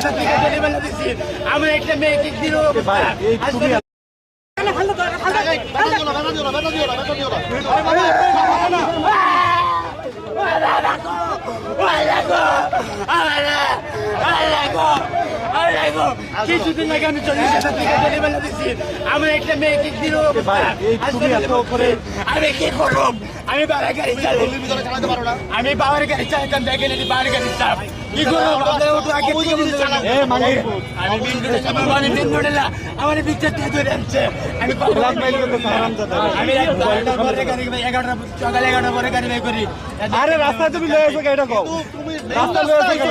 সাথে থেকে জেলে বেলা দিছি আমার একটা কিছুদিন আগে আমি চল্লিশ হাজার টাকা জেলে বেলা আমার একটা মেয়েকে দিল? আমি কি করব? আমি বাবার গাড়ি চালাই। আমি বাবার গাড়ি চালাতাম দেখে নাকি বাবার গাড়ি চাপ কি করব? চাপাবো, আমি আমার বিচার ধরে আনছে। আমি এগারোটা সকালে এগারোটা পরে গাড়ি বের করি। আরে রাস্তায় তুমি লয়ে আসো এটা কও। রাস্তা লয়ে আসো